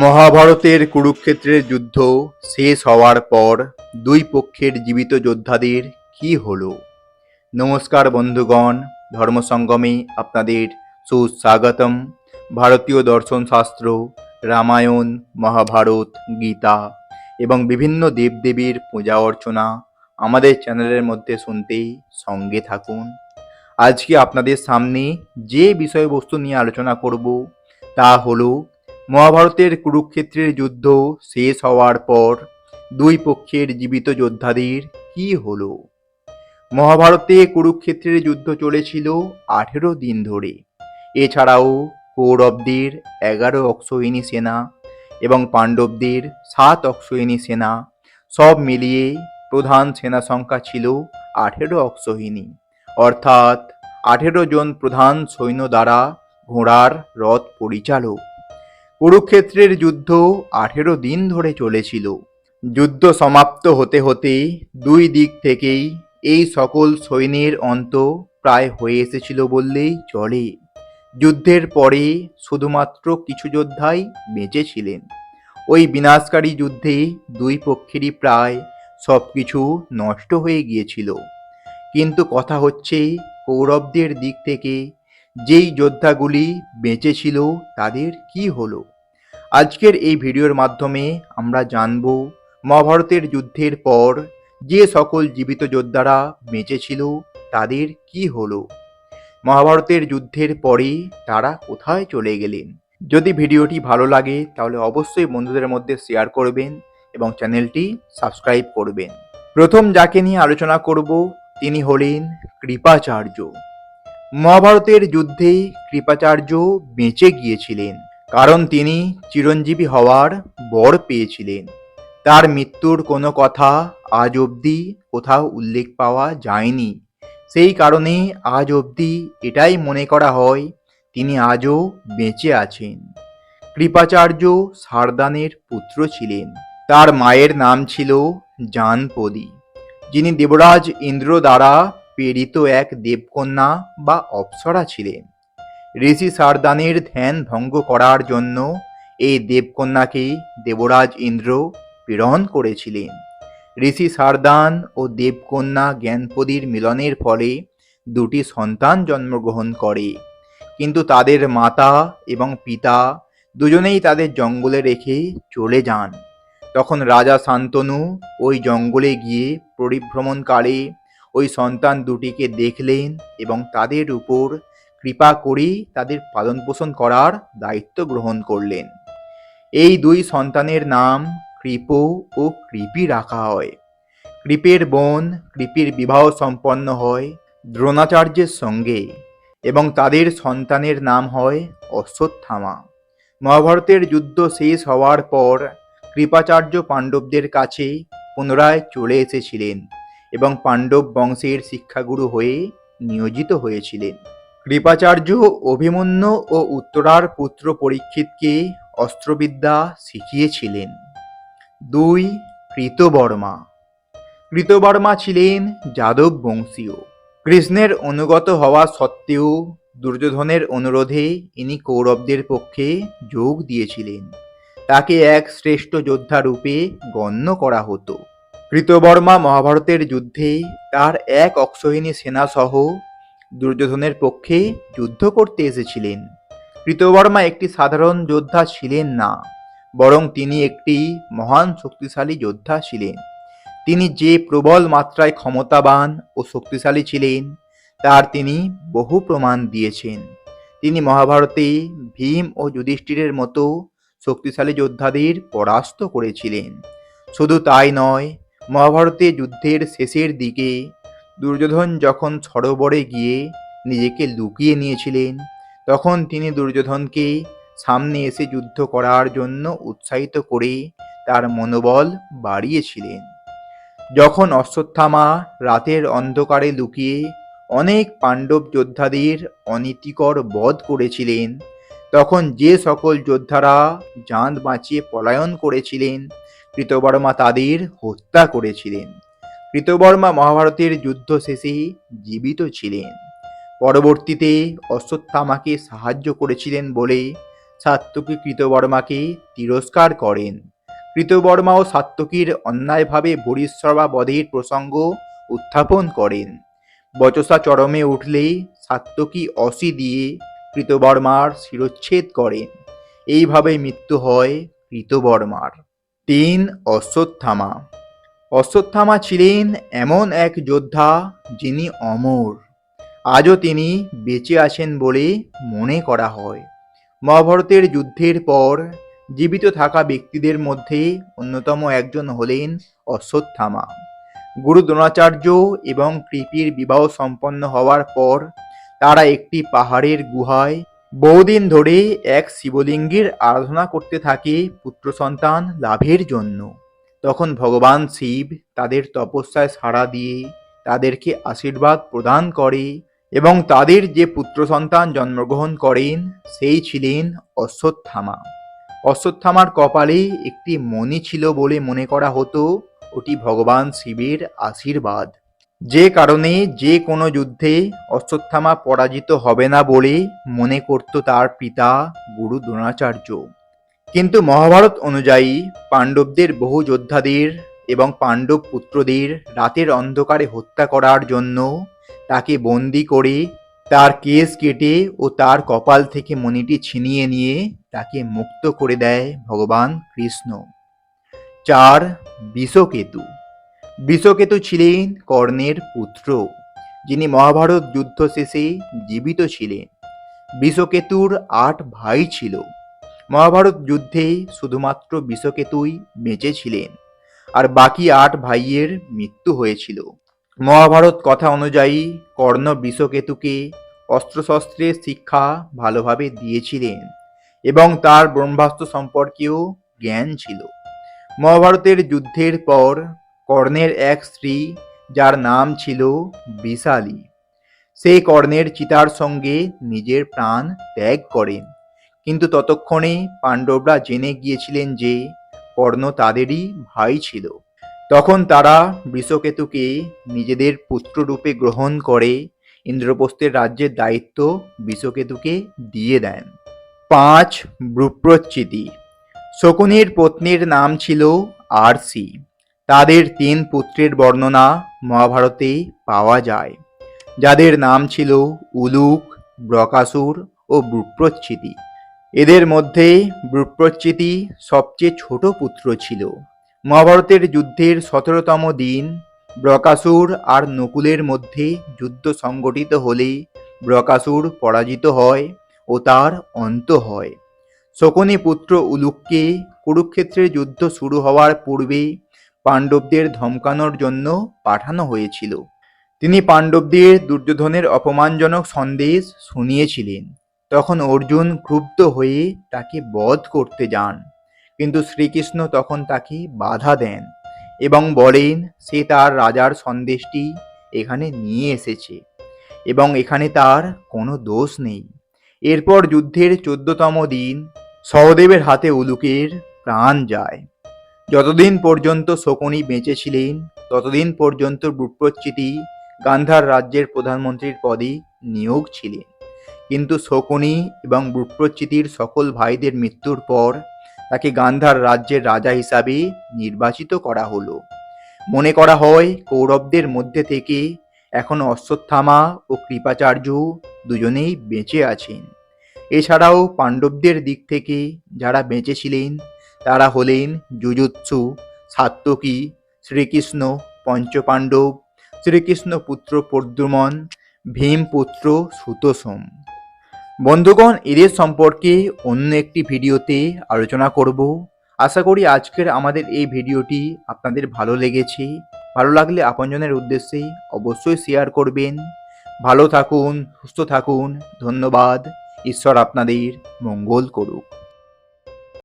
মহাভারতের কুরুক্ষেত্রের যুদ্ধ শেষ হওয়ার পর দুই পক্ষের জীবিত যোদ্ধাদের কি হলো? নমস্কার বন্ধুগণ, ধর্মসঙ্গমে আপনাদের সুস্বাগতম। ভারতীয় দর্শন শাস্ত্র রামায়ণ, মহাভারত, গীতা এবং বিভিন্ন দেবদেবীর পূজা অর্চনা আমাদের চ্যানেলের মধ্যে শুনতে সঙ্গে থাকুন। আজকে আপনাদের সামনে যে বিষয়বস্তু নিয়ে আলোচনা করব তা হলো মহাভারতের কুরুক্ষেত্রের যুদ্ধ শেষ হওয়ার পর দুই পক্ষের জীবিত যোদ্ধাদের কি হলো? মহাভারতে কুরুক্ষেত্রের যুদ্ধ চলেছিল আঠেরো দিন ধরে। এছাড়াও কৌরবদের এগারো অক্ষয়িনী সেনা এবং পাণ্ডবদের সাত অক্ষয়িনী সেনা সব মিলিয়ে প্রধান সেনা সংখ্যা ছিল আঠেরো অক্ষয়িনী অর্থাৎ আঠেরো জন প্রধান সৈন্য দ্বারা ঘোড়ার রথ পরিচালক কুরুক্ষেত্রের যুদ্ধ আঠেরো দিন ধরে চলেছিল। যুদ্ধ সমাপ্ত হতে হতে দুই দিক থেকেই এই সকল সৈন্যের অন্ত প্রায় হয়ে এসেছিল বললেই চলে। যুদ্ধের পরে শুধুমাত্র কিছু যোদ্ধাই বেঁচেছিলেন ওই বিনাশকারী যুদ্ধে দুই পক্ষেরই প্রায় সব কিছু নষ্ট হয়ে গিয়েছিল। কিন্তু কথা হচ্ছে কৌরবদের দিক থেকে, যেই যোদ্ধাগুলি বেঁচেছিল তাদের কি হলো? আজকের এই ভিডিওর মাধ্যমে আমরা জানব, মহাভারতের যুদ্ধের পর যে সকল জীবিত যোদ্ধারা বেঁচেছিল তাদের কি হলো? মহাভারতের যুদ্ধের পরে তারা কোথায় চলে গেলেন? যদি ভিডিওটি ভালো লাগে, তাহলে অবশ্যই বন্ধুদের মধ্যে শেয়ার করবেন এবং চ্যানেলটি সাবস্ক্রাইব করবেন। প্রথম যাকে নিয়ে আলোচনা করব, তিনি হলেন কৃপাচার্য। মহাভারতের যুদ্ধে কৃপাচার্য বেঁচে গিয়েছিলেন। কারণ তিনি চিরঞ্জীবী হওয়ার বর পেয়েছিলেন। তার মৃত্যুর কোনো কথা আজ অবধি কোথাও উল্লেখ পাওয়া যায়নি। সেই কারণে আজ অবধি এটাই মনে করা হয়, তিনি আজও বেঁচে আছেন। কৃপাচার্য সারদানের পুত্র ছিলেন। তার মায়ের নাম ছিল জানপদী, যিনি দেবরাজ ইন্দ্র দ্বারা প্রেরিত এক দেবকন্যা বা অপ্সরা ছিলেন। ঋষি সারদানের ধ্যান ভঙ্গ করার জন্য এই দেবকন্যাকে দেবরাজ ইন্দ্র প্রেরণ করেছিলেন। ঋষি সারদান ও দেবকন্যা জ্ঞানপদীর মিলনের ফলে দুটি সন্তান জন্মগ্রহণ করে। কিন্তু তাদের মাতা এবং পিতা দুজনেই তাদের জঙ্গলে রেখে চলে যান। তখন রাজা শান্তনু ওই জঙ্গলে গিয়ে পরিভ্রমণকালে ওই সন্তান দুটিকে দেখলেন এবং তাদের উপর কৃপা করেই তাদের পালন পোষণ করার দায়িত্ব গ্রহণ করলেন। এই দুই সন্তানের নাম কৃপ ও কৃপি রাখা হয়। কৃপের বোন কৃপির বিবাহ সম্পন্ন হয় দ্রোণাচার্যের সঙ্গে এবং তাদের সন্তানের নাম হয় অশ্বত্থামা। মহাভারতের যুদ্ধ শেষ হওয়ার পর কৃপাচার্য পাণ্ডবদের কাছে পুনরায় চলে এসেছিলেন এবং পাণ্ডব বংশের শিক্ষাগুরু হয়ে নিয়োজিত হয়েছিলেন। কৃপাচার্য অভিমন্যু ও উত্তরার পুত্র পরীক্ষিতকে অস্ত্রবিদ্যা শিখিয়েছিলেন। দুই, কৃতবর্মা। কৃতবর্মা ছিলেন যাদব বংশীয়। কৃষ্ণের অনুগত হওয়া সত্ত্বেও দুর্যোধনের অনুরোধে ইনি কৌরবদের পক্ষে যোগ দিয়েছিলেন। তাকে এক শ্রেষ্ঠ যোদ্ধা রূপে গণ্য করা হতো। কৃতবর্মা মহাভারতের যুদ্ধে তার এক অক্ষয়িনী সেনাসহ দুর্যোধনের পক্ষে যুদ্ধ করতে এসেছিলেন। কৃতবর্মা একটি সাধারণ যোদ্ধা ছিলেন না, বরং তিনি একটি মহান শক্তিশালী যোদ্ধা ছিলেন। তিনি যে প্রবল মাত্রায় ক্ষমতাবান ও শক্তিশালী ছিলেন, তার তিনি বহু প্রমাণ দিয়েছেন। তিনি মহাভারতে ভীম ও যুধিষ্ঠিরের মতো শক্তিশালী যোদ্ধাদের পরাস্ত করেছিলেন। শুধু তাই নয়, মহাভারতে যুদ্ধের শেষের দিকে দুর্যোধন যখন সরোবরে গিয়ে নিজেকে লুকিয়ে নিয়েছিলেন, তখন তিনি দুর্যোধনকে সামনে এসে যুদ্ধ করার জন্য উৎসাহিত করে তার মনোবল বাড়িয়েছিলেন। যখন অশ্বত্থামা রাতের অন্ধকারে লুকিয়ে অনেক পাণ্ডব যোদ্ধাদের অনীতিকর বধ করেছিলেন, তখন যে সকল যোদ্ধারা জাঁদ বাঁচিয়ে পলায়ন করেছিলেন, কৃতবর্মা তাদের হত্যা করেছিলেন। কৃতবর্মা মহাভারতের যুদ্ধ শেষে জীবিত ছিলেন। পরবর্তীতে অশ্বত্থামাকে সাহায্য করেছিলেন বলে সাত্যকী কৃতবর্মাকে তিরস্কার করেন। কৃতবর্মা ও সাত্যকীর অন্যায়ভাবে বরিশ্রবা বধের প্রসঙ্গ উত্থাপন করেন। বচসা চরমে উঠলে সাত্যকী অসি দিয়ে কৃতবর্মার শিরচ্ছেদ করেন। এইভাবে মৃত্যু হয় কৃতবর্মার। তিন অশ্বত্থামা। অশ্বত্থামা ছিলেন এমন এক যোদ্ধা যিনি অমর। আজও তিনি বেঁচে আছেন বলে মনে করা হয়। মহাভারতের যুদ্ধের পর জীবিত থাকা ব্যক্তিদের মধ্যে অন্যতম একজন হলেন অশ্বত্থামা। গুরু দ্রোণাচার্য এবং কৃপির বিবাহ সম্পন্ন হওয়ার পর তারা একটি পাহাড়ের গুহায় বহুদিন ধরে এক শিবলিঙ্গের আরাধনা করতে থাকে পুত্র সন্তান লাভের জন্য। তখন ভগবান শিব তাদের তপস্যায় সাড়া দিয়ে তাদেরকে আশীর্বাদ প্রদান করে এবং তাদের যে পুত্র সন্তান জন্মগ্রহণ করেন, সেই ছিলেন অশ্বত্থামা। অশ্বত্থামার কপালে একটি মণি ছিল বলে মনে করা হতো, ওটি ভগবান শিবের আশীর্বাদ। যে কারণে যে কোনো যুদ্ধে অশ্বত্থামা পরাজিত হবে না বলে মনে করত তার পিতা গুরু দ্রোণাচার্য কিন্তু মহাভারত অনুযায়ী পাণ্ডবদের বহু যোদ্ধাদের এবং পাণ্ডব পুত্রদের রাতের অন্ধকারে হত্যা করার জন্য তাকে বন্দি করে তার কেস কেটে ও তার কপাল থেকে মণিটি ছিনিয়ে নিয়ে তাকে মুক্ত করে দেয় ভগবান কৃষ্ণ। চার, বিষকেতু। বিষকেতু ছিলেন কর্ণের পুত্র, যিনি মহাভারত যুদ্ধ শেষে জীবিত ছিলেন। বিষকেতুর আট ভাই ছিল। মহাভারত যুদ্ধে শুধুমাত্র বিষকেতুই বেঁচে ছিলেন আর বাকি আট ভাইয়ের মৃত্যু হয়েছিল। মহাভারত কথা অনুযায়ী কর্ণ বিষকেতুকে অস্ত্রশস্ত্রের শিক্ষা ভালোভাবে দিয়েছিলেন এবং তার ব্রহ্মাস্ত্র সম্পর্কেও জ্ঞান ছিল। মহাভারতের যুদ্ধের পর কর্ণের এক স্ত্রী, যার নাম ছিল বিশালী সে কর্ণের চিতার সঙ্গে নিজের প্রাণ ত্যাগ করেন। কিন্তু ততক্ষণে পাণ্ডবরা জেনে গিয়েছিলেন যে কর্ণ তাদেরই ভাই ছিল। তখন তারা বৃষকেতুকে নিজেদের পুত্ররূপে গ্রহণ করে ইন্দ্রপ্রস্থের রাজ্যের দায়িত্ব বৃষকেতুকে দিয়ে দেন। পাঁচ ব্রুপ্রচ্চিতি শকুনির পত্নীর নাম ছিল আরসি। তাদের তিন পুত্রের বর্ণনা মহাভারতে পাওয়া যায়। যাদের নাম ছিল উলুক, ব্রকাসুর ও ব্রুপ্রচ্ছিতি এদের মধ্যে ব্রুপ্রচ্ছিতি সবচেয়ে ছোট পুত্র ছিল। মহাভারতের যুদ্ধের সতেরোতম দিন ব্রকাসুর আর নকুলের মধ্যে যুদ্ধ সংগঠিত হলে ব্রকাসুর পরাজিত হয় ও তার অন্ত হয়। শকুনি পুত্র উলুককে কুরুক্ষেত্রের যুদ্ধ শুরু হওয়ার পূর্বে পাণ্ডবদের ধমকানোর জন্য পাঠানো হয়েছিল। তিনি পাণ্ডবদের দুর্যোধনের অপমানজনক সন্দেশ শুনিয়েছিলেন। তখন অর্জুন ক্ষুব্ধ হয়ে তাকে বধ করতে যান। কিন্তু শ্রীকৃষ্ণ তখন তাকে বাধা দেন এবং বলেন, সে তার রাজার সন্দেশটি এখানে নিয়ে এসেছে এবং এখানে তার কোনো দোষ নেই। এরপর যুদ্ধের চোদ্দতম দিন সহদেবের হাতে উলুকের প্রাণ যায়। যতদিন পর্যন্ত শকুনি বেঁচে ছিলেন, ততদিন পর্যন্ত ব্রুপ্রচ্চিতি গান্ধার রাজ্যের প্রধানমন্ত্রীর পদে নিয়োগ ছিলেন। কিন্তু শকুনি এবং ব্রুপ্রচ্চিতির সকল ভাইদের মৃত্যুর পর তাকে গান্ধার রাজ্যের রাজা হিসাবে নির্বাচিত করা হলো। মনে করা হয়, কৌরবদের মধ্যে থেকে এখন অশ্বত্থামা ও কৃপাচার্য দুজনেই বেঁচে আছেন। এছাড়াও পাণ্ডবদের দিক থেকে যারা বেঁচে ছিলেন, তারা হলেন যুজুৎসু সাত্যকী শ্রীকৃষ্ণ পঞ্চপাণ্ডব, শ্রীকৃষ্ণ পুত্র পদ্মুমন ভীম পুত্র সুতোসম বন্ধুগণ, এদের সম্পর্কে অন্য একটি ভিডিওতে আলোচনা করব। আশা করি আজকের আমাদের এই ভিডিওটি আপনাদের ভালো লেগেছে। ভালো লাগলে আপনজনের উদ্দেশ্যে অবশ্যই শেয়ার করবেন। ভালো থাকুন, সুস্থ থাকুন। ধন্যবাদ। ঈশ্বর আপনাদের মঙ্গল করুক।